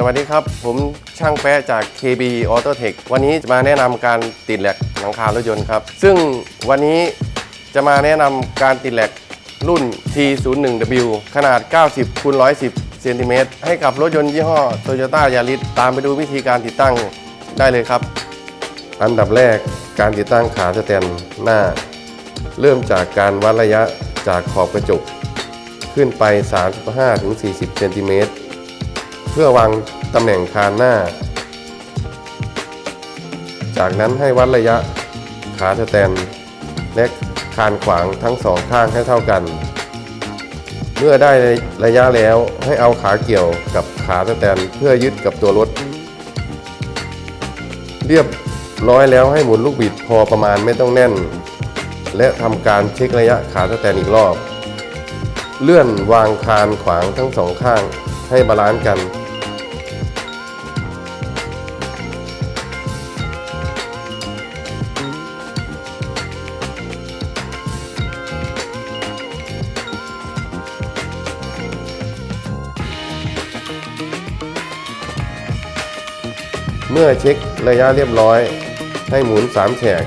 สวัสดีครับ ผมช่างแปะจาก KB Auto Tech วันนี้จะมาแนะนำการติดแหลกหลังคารถยนต์ครับ ซึ่งวันนี้จะมาแนะนำการติดแหลกรุ่น T01W ขนาด 90คูณ110เซนติเมตรให้กับรถยนต์ยี่ห้อ Toyota Yaris ตามไปดูวิธีการติดตั้งได้เลยครับ อันดับแรกการติดตั้งขาสแตนหน้า เริ่มจากการวัดระยะจากขอบกระจก ขึ้นไป 35-40เซนติเมตร พื่อวางตำแหน่งคานหน้า จากนั้นให้วัดระยะขาสแตนและคานขวางทั้งสองข้างให้เท่ากัน เมื่อได้ระยะแล้วให้เอาขาเกี่ยวกับขาสแตนเพื่อยึดกับตัวรถ เรียบร้อยแล้วให้หมุนลูกบิดพอประมาณไม่ต้องแน่น และทำการเช็คระยะขาสแตนอีกรอบ เลื่อนวางคานขวางทั้งสองข้างให้บาลานซ์กัน มื่อเช็คระยะเรียบร้อย ให้หมุน 3 แฉก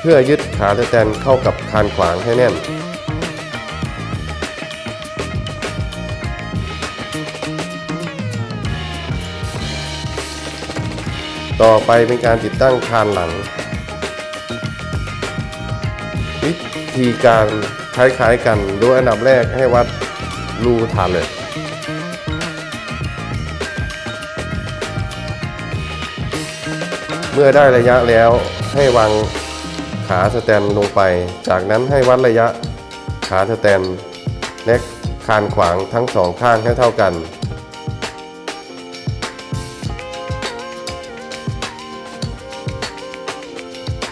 เพื่อยึดขาสแตนเข้ากับคานขวางให้แน่น ต่อไปเป็นการติดตั้งคานหลัง วิธีการคล้ายๆกัน โดยอันดับแรกให้วัดรูฐานเล็ก เมื่อได้ระยะแล้วให้วางขาสแตนลงไป จากนั้นให้วัดระยะขาสแตนและคานขวางทั้งสองข้างให้เท่ากัน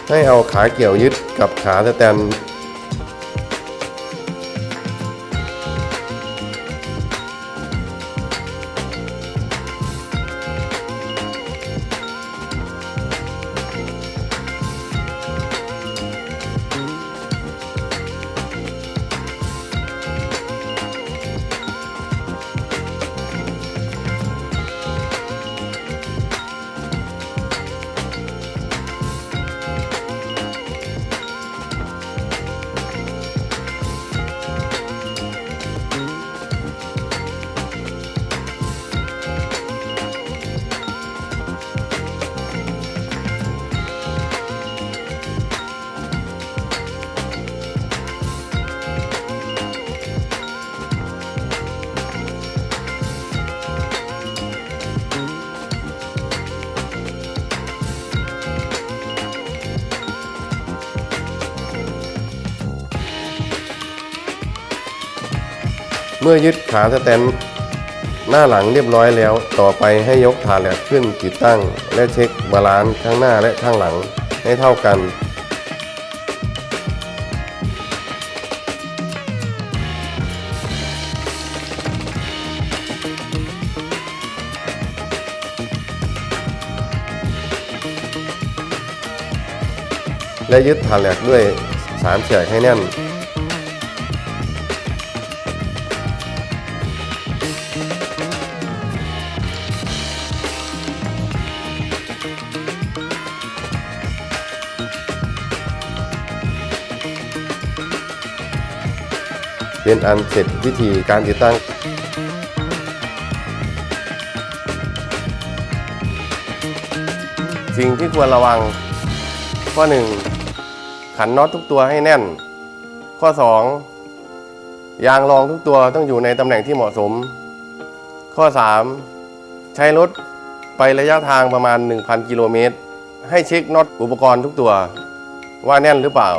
ให้เอาขาเกี่ยวยึดกับขาสแตน เมื่อยึดขาสแตนหน้าหลังเรียบร้อยแล้ว ต่อไปให้ยกฐานแหลกขึ้นติดตั้ง และเช็คบาลานซ์ข้างหน้าและข้างหลังให้เท่ากัน และยึดฐานแหลกด้วยสามแฉกให้แน่น เป็นอันเสร็จวิธีการติดตั้งสิ่งที่ควรระวัง ข้อ 1 ขันน็อตทุกตัวให้แน่น ข้อ 2 ยางรองทุกตัวต้องอยู่ในตำแหน่งที่เหมาะสม ข้อ 3 ใช้รถไประยะทางประมาณ 1,000 กิโลเมตร ให้เช็คน็อตอุปกรณ์ทุกตัว ว่าแน่นหรือเปล่า